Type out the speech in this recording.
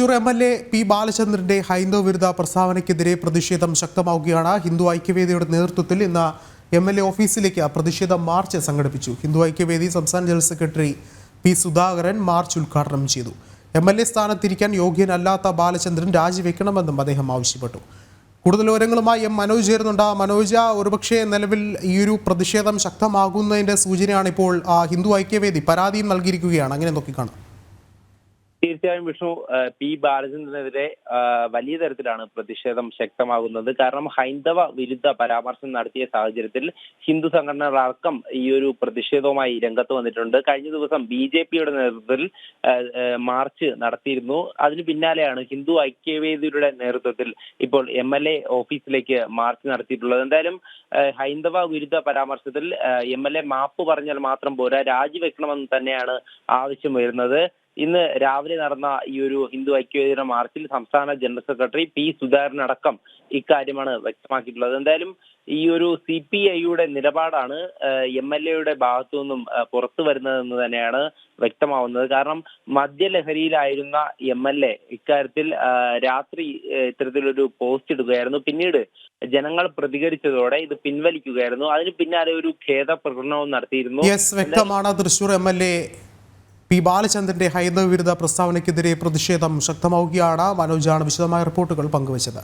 Thrissur M L A P ബാലചന്ദ്രന്റെ ഹൈന്ദവ വിരുദ്ധ പ്രസ്താവനയ്ക്കെതിരെ പ്രതിഷേധം ശക്തമാവുകയാണ്. ഹിന്ദു ഐക്യവേദിയുടെ നേതൃത്വത്തിൽ ഇന്ന് എം എൽ എ ഓഫീസിലേക്ക് പ്രതിഷേധ മാർച്ച് സംഘടിപ്പിച്ചു. ഹിന്ദു ഐക്യവേദി സംസ്ഥാന general secretary P Sudhakaran march ഉദ്ഘാടനം ചെയ്തു. എം എൽ എ സ്ഥാനത്തിരിക്കാൻ യോഗ്യനല്ലാത്ത ബാലചന്ദ്രൻ രാജിവെക്കണമെന്നും അദ്ദേഹം ആവശ്യപ്പെട്ടു. കൂടുതൽ വിവരങ്ങളുമായി എം മനോജ് ചേരുന്നുണ്ട്. മനോജ ഒരുപക്ഷെ നിലവിൽ ഈ ഒരു പ്രതിഷേധം ശക്തമാകുന്നതിന്റെ സൂചനയാണ് ഇപ്പോൾ ഹിന്ദു ഐക്യവേദി പരാതിയും നൽകിയിരിക്കുകയാണ്. അങ്ങനെ നോക്കിക്കാണും. തീർച്ചയായും വിഷ്ണു പി ബാലചന്ദ്രനെതിരെ വലിയ തരത്തിലാണ് പ്രതിഷേധം ശക്തമാകുന്നത്. കാരണം ഹൈന്ദവ വിരുദ്ധ പരാമർശം നടത്തിയ സാഹചര്യത്തിൽ ഹിന്ദു സംഘടനകളടക്കം ഈ ഒരു പ്രതിഷേധവുമായി രംഗത്ത് വന്നിട്ടുണ്ട്. കഴിഞ്ഞ ദിവസം ബി ജെ പിയുടെ നേതൃത്വത്തിൽ മാർച്ച് നടത്തിയിരുന്നു. അതിന് പിന്നാലെയാണ് ഹിന്ദു ഐക്യവേദിയുടെ നേതൃത്വത്തിൽ ഇപ്പോൾ എം എൽ എ ഓഫീസിലേക്ക് മാർച്ച് നടത്തിയിട്ടുള്ളത്. എന്തായാലും ഹൈന്ദവ വിരുദ്ധ പരാമർശത്തിൽ എം എൽ എ മാപ്പ് പറഞ്ഞാൽ മാത്രം പോരാ. രാജിവെക്കണമെന്ന് തന്നെയാണ് ആവശ്യം വരുന്നത്. ഇന്ന് രാവിലെ നടന്ന ഈ ഒരു ഹിന്ദു ഐക്യവേദിയുടെ മാർച്ചിൽ സംസ്ഥാന ജനറൽ സെക്രട്ടറി പി സുധാകരൻ അടക്കം ഇക്കാര്യമാണ് വ്യക്തമാക്കിയിട്ടുള്ളത്. എന്തായാലും ഈ ഒരു സി പി ഐയുടെ നിലപാടാണ് എം എൽ എയുടെ ഭാഗത്തു നിന്നും പുറത്തു വരുന്നതെന്ന് തന്നെയാണ് വ്യക്തമാവുന്നത്. കാരണം മദ്യലഹരിയിലായിരുന്ന എം എൽ എ ഇക്കാര്യത്തിൽ രാത്രി ഇത്തരത്തിലൊരു പോസ്റ്റ് ഇടുകയായിരുന്നു. പിന്നീട് ജനങ്ങൾ പ്രതികരിച്ചതോടെ ഇത് പിൻവലിക്കുകയായിരുന്നു. അതിന് പിന്നാലെ ഒരു ഖേദ പ്രകടനവും നടത്തിയിരുന്നു വ്യക്തമാണ്. Thrissur M L A P ബാലചന്ദ്രന്റെ ഹൈന്ദവ വിരുദ്ധ പ്രസ്താവനയ്ക്കെതിരെ പ്രതിഷേധം ശക്തമാവുകയാണ്. മനോജാണ് വിശദമായ റിപ്പോർട്ടുകൾ പങ്കുവച്ചത്.